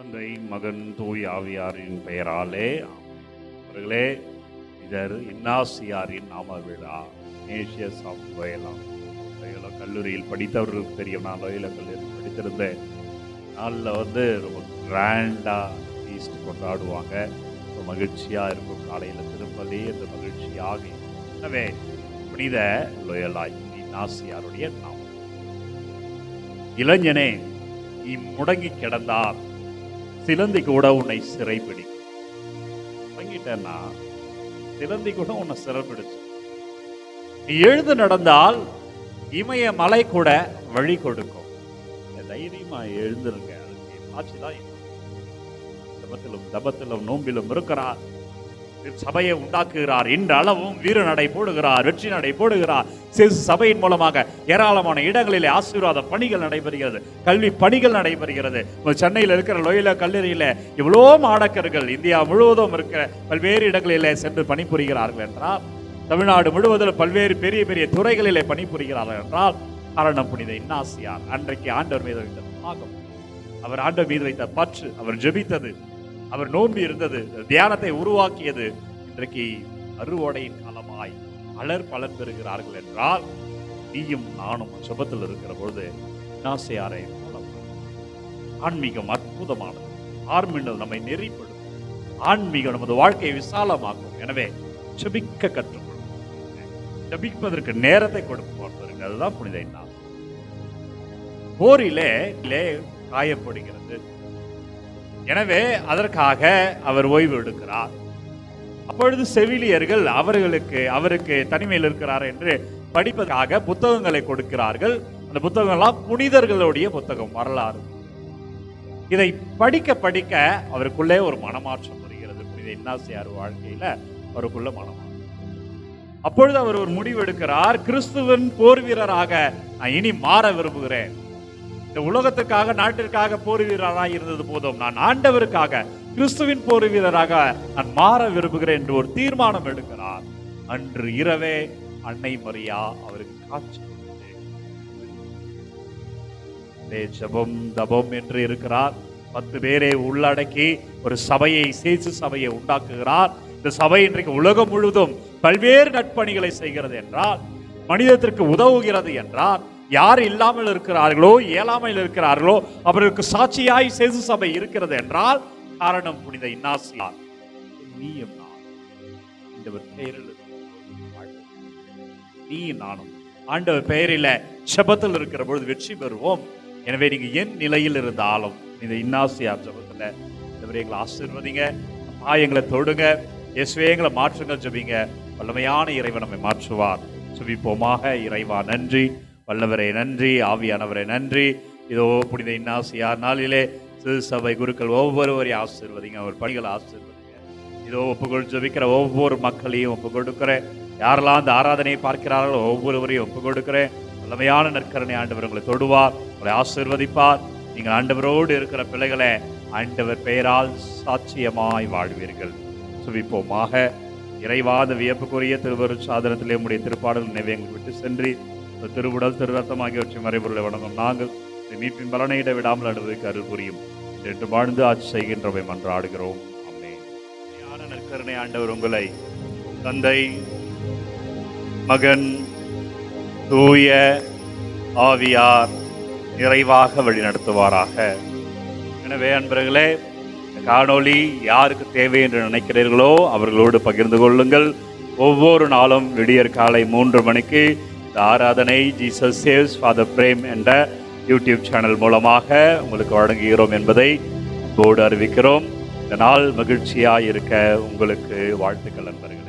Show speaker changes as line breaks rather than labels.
தந்தை மகன் தூய் ஆவியாரின் பெயராலே அவர்களே இதர் இன்னாசியாரின் நாம விழா நேஷியஸ் ஆஃப் லோயலாம் கல்லூரியில் படித்தவர்களுக்கு தெரியும் நான் லோயில கல்லூரியில் படித்திருந்த நாளில் வந்து ரொம்ப கிராண்டாக ஃபீஸ்ட் கொண்டாடுவாங்க. ரொம்ப மகிழ்ச்சியாக இருக்கும். காலையில் திரும்பலே அந்த மகிழ்ச்சியாக இருக்கும். எனவே புனித லோயலா இன்னாசியாருடைய நாம் இளைஞனே நீ முடங்கி கிடந்தால் சிலந்தி கூட உன்னை சிறைப்பிடிக்கும். முடங்கிட்டேன்னா சிலந்தி கூட உன்னை சிறைப்பிடிச்சு நீ எழுந்து நடந்தால் இமய மலை கூட வழி கொடுக்கும். தைரியமா எழுந்துருங்க அதுக்கு சாட்சி தான் தபத்திலும் தபத்திலும் நோம்பிலும் இருக்கிறார். சபையை உண்டாக்குகிறார். இன்றளவும் வீர நடை போடுகிறார் வெற்றி நடை போடுகிறார். சிறு சபையின் மூலமாக ஏராளமான இடங்களிலே ஆசீர்வாத பணிகள் நடைபெறுகிறது. கல்வி பணிகள் நடைபெறுகிறது. சென்னையில் இருக்கிற லோயில கல்லூரியில இவ்வளோ மாணக்கர்கள் இந்தியா முழுவதும் இருக்கிற பல்வேறு இடங்களிலே சென்று பணிபுரிகிறார்கள் என்றால் தமிழ்நாடு முழுவதும் பல்வேறு பெரிய பெரிய துறைகளிலே பணிபுரிகிறார்கள் என்றால் காரணம் புனித இன்னாசியார் அன்றைக்கு ஆண்டவர் மீது வைத்த தாகம் அவர் ஆண்டவர் மீது வைத்த பற்று அவர் ஜெபித்தது. அவர் நோம்பி இருந்தது தியானத்தை உருவாக்கியது இன்றைக்கு அறுவடையின் காலமாய் பலர் பலன் பெறுகிறார்கள் என்றால் நீயும் நானும் சுபத்தில் இருக்கிற பொழுது நாசியாரை ஆன்மீகம் அற்புதமானது. ஆர்மின்னல் நம்மை நெறிப்படுத்தும். ஆன்மீகம் நமது வாழ்க்கையை விசாலமாக்கும். எனவே செபிக்க கற்றுக்கொள்ளும் செபிப்பதற்கு நேரத்தை கொடுப்பார்கள் அதுதான் புனித போரிலே லே காயப்படுகிறது. எனவே அதற்காக அவர் ஓய்வு எடுக்கிறார். அப்பொழுது செவிலியர்கள் அவர்களுக்கு அவருக்கு தனிமையில் இருக்கிறார் என்று படிப்பதற்காக புத்தகங்களை கொடுக்கிறார்கள். அந்த புத்தகங்கள்லாம் புனிதர்களுடைய புத்தகம் வரலாறு. இதை படிக்க படிக்க அவருக்குள்ளே ஒரு மனமாற்றம் வருகிறது. புனித இன்னாசியார் வாழ்க்கையில அவருக்குள்ள மனமாற்றம். அப்பொழுது அவர் ஒரு முடிவு எடுக்கிறார். கிறிஸ்துவன் போர் வீரராக நான் இனி மாற விரும்புகிறேன். இந்த உலகத்துக்காக நாட்டிற்காக போர் வீரராக இருந்தது போதும். நான் ஆண்டவருக்காக கிறிஸ்துவின் போர் வீரராக நான் மாற விரும்புகிறேன் என்று ஒரு தீர்மானம் எடுக்கிறார். அன்று இரவே அன்னை மரியா அவருக்கு காட்சி ஜபம் தபம் என்று இருக்கிறார். பத்து பேரை உள்ளடக்கி ஒரு சபையை சேசு சபையை உண்டாக்குகிறார். இந்த சபை இன்றைக்கு உலகம் முழுவதும் பல்வேறு நட்பணிகளை செய்கிறது என்றால் மனிதத்திற்கு உதவுகிறது என்றால் யார் இல்லாமல் இருக்கிறார்களோ இயலாமல் இருக்கிறார்களோ அவர்களுக்கு சாட்சியாய் சேது சபை இருக்கிறது என்றால் காரணம் புனித இன்னாசியார். நீயும் நான் ஆண்டவர் பெயரில் நீ நானும் ஆண்டவர் பெயரில் செபத்தில் இருக்கிற பொழுது வெற்றி பெறுவோம். எனவே நீங்க என் நிலையில் இருந்தாலும் இந்த இன்னாசியார் ஜபத்தில் இந்த எங்களை ஆசீர்வதிங்க. அப்பா எங்களை தொடுங்க. இயேசுவே எங்களை மாற்றுங்கள் ஜபிங்க. வல்லமையான இறைவன் நம்மை மாற்றுவார். சுபிப்போமாக இறைவா நன்றி. வல்லவரே நன்றி ஆவியானவரை நன்றி. இதோ புனித இன்னாசியார் நாளிலே சிறு சபை குருக்கள் ஒவ்வொருவரையும் ஆசீர்வதிங்க அவர் பணிகளை ஆசீர்வதிங்க. இதோ ஒப்புக்கொள் ஜபிக்கிற ஒவ்வொரு மக்களையும் ஒப்பு கொடுக்கிறேன் யாரெல்லாம் அந்த ஆராதனையை பார்க்கிறார்களோ ஒவ்வொருவரையும் ஒப்பு கொடுக்கிறேன் வல்லமையான நற்கரணை ஆண்டவர் உங்களை தொடுவார் உங்களை ஆசீர்வதிப்பார். நீங்கள் ஆண்டவரோடு இருக்கிற பிள்ளைகளை ஆண்டவர் பெயரால் சாட்சியமாய் வாழ்வீர்கள். சுவிப்போமாக இறைவாத வியப்புக்குரிய திருவரு சாதனத்திலே உடைய திருப்பாடல் நினைவை எங்களை விட்டு சென்று இந்த திருவுடல் திருரத்தம் ஆகியவற்றின் மறைபொருளை வணங்கும். நாங்கள் இந்த மீட்பின் பலனையிட விடாமல் அனுபவிக்க அருள் புரியும். என்று வாழ்ந்து ஆட்சி செய்கின்றவை மன்றாடுகிறோம். அம்மே நற்கருணை ஆண்டவர் உங்களை தந்தை மகன் தூய ஆவியார் நிறைவாக வழிநடத்துவாராக. எனவே அன்பர்களே காணொளி யாருக்கு தேவை என்று நினைக்கிறீர்களோ அவர்களோடு பகிர்ந்து கொள்ளுங்கள். ஒவ்வொரு நாளும் விடியற் காலை மூன்று மணிக்கு இந்த ஆராதனை ஜீசஸ் சேவ்ஸ் ஃபாதர் பிரேம் என்ற யூடியூப் சேனல் மூலமாக உங்களுக்கு வழங்குகிறோம் என்பதை போர்டு அறிவிக்கிறோம். இந்த நாள் மகிழ்ச்சியாக இருக்க உங்களுக்கு வாழ்த்துக்கள் நண்பர்கள்.